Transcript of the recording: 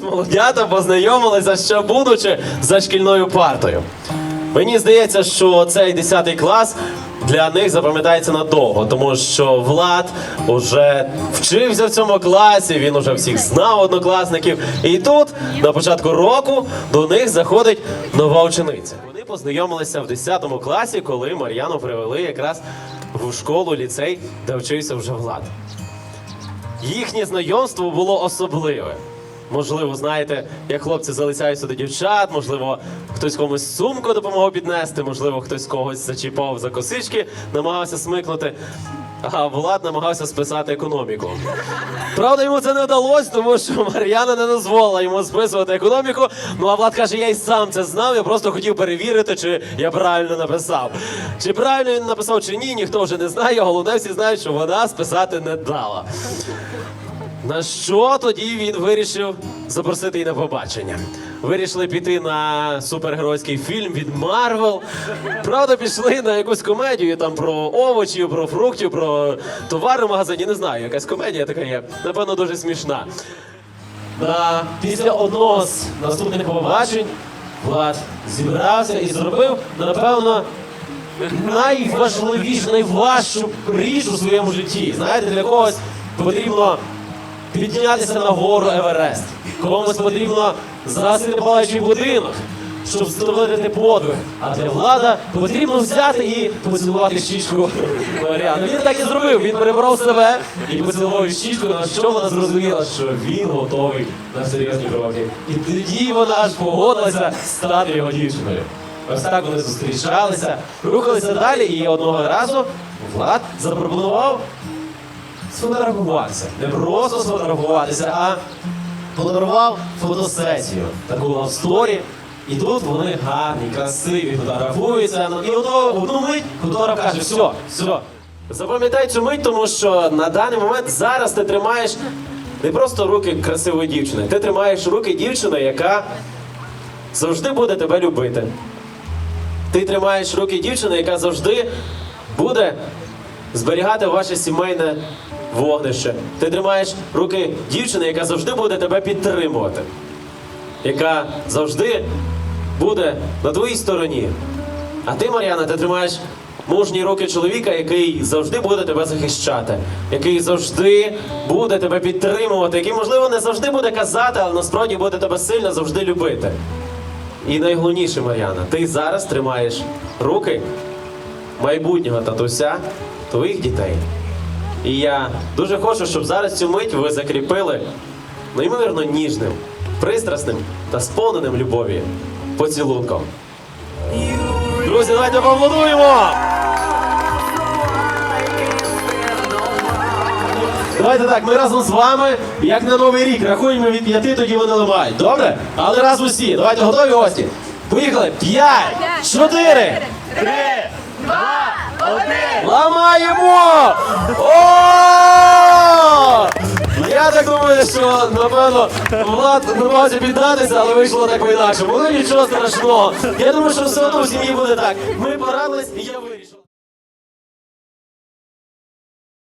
Молодята познайомилися ще будучи за шкільною партою. Мені здається, що цей 10 клас для них запам'ятається надовго, тому що Влад уже вчився в цьому класі, він уже всіх знав однокласників. І тут, на початку року, до них заходить нова учениця. Вони познайомилися в 10 класі, коли Мар'яну привели якраз в школу ліцей, де вчився вже Влад. Їхнє знайомство було особливе. Можливо, знаєте, як хлопці залицяються до дівчат, можливо, хтось комусь сумку допомагав піднести, можливо, хтось когось зачіпав за косички, намагався смикнути. А Влад намагався списати економіку. Правда, йому це не вдалося, тому що Мар'яна не дозволила йому списувати економіку. Ну а Влад каже, я й сам це знав, я просто хотів перевірити, чи я правильно написав. Чи правильно він написав, чи ні, ніхто вже не знає. Головне, всі знають, що вона списати не дала. На що тоді він вирішив запросити її на побачення? Вирішили піти на супергеройський фільм від Марвел. Правда, пішли на якусь комедію там про овочі, про фруктів, про товари в магазині. Не знаю, якась комедія така є. Напевно, дуже смішна. На, після одного з наступних побачень Влад зібрався і зробив, напевно, найважливішу, найважчу річ у своєму житті. Знаєте, для когось потрібно піднятися на гору Еверест. Комусь потрібно засити палаючий будинок, щоб створити подвиг. А для влада потрібно взяти і поцілувати щічку Маріани. Він так і зробив. Він перебрав себе і поцілував щічку, на що вона зрозуміла, що він готовий на серйозні кроки. І тоді вона аж погодилася стати його дівчиною. Ось так вони зустрічалися, рухалися далі, і одного разу Влад запропонував сфотографуватися. Не просто сфотографуватися, а подарував фотосесію. Таку в сторі. І тут вони гарні, красиві, фотографуються. Ну, І одну мить фотограф каже, все, все. Запам'ятай цю мить, тому що на даний момент зараз ти тримаєш не просто руки красивої дівчини, ти тримаєш руки дівчини, яка завжди буде тебе любити. Ти тримаєш руки дівчини, яка завжди буде зберігати ваше сімейне вогнище. Ти тримаєш руки дівчини, яка завжди буде тебе підтримувати, яка завжди буде на твоїй стороні. А ти, Мар'яна, ти тримаєш мужні руки чоловіка, який завжди буде тебе захищати, який завжди буде тебе підтримувати, який, можливо, не завжди буде казати, але насправді буде тебе сильно завжди любити. І найголовніше, Мар'яна, ти зараз тримаєш руки майбутнього татуся твоїх дітей. І я дуже хочу, щоб зараз цю мить ви закріпили неймовірно ніжним, пристрасним та сповненим любові поцілунком. Друзі, давайте поаплодуємо! Давайте так, ми разом з вами, як на новий рік, рахуємо від п'яти, тоді вони ламають. Добре? Але раз усі. Давайте готові гості. Поїхали. П'ять, чотири, три, два, один. Ламаємо! О! Я так думаю, що напевно Влад намагався піддатися, але вийшло так по-інакшому. Ну нічого страшного. Я думаю, що все одно в сім'ї буде так. Ми порадились, і я вирішив.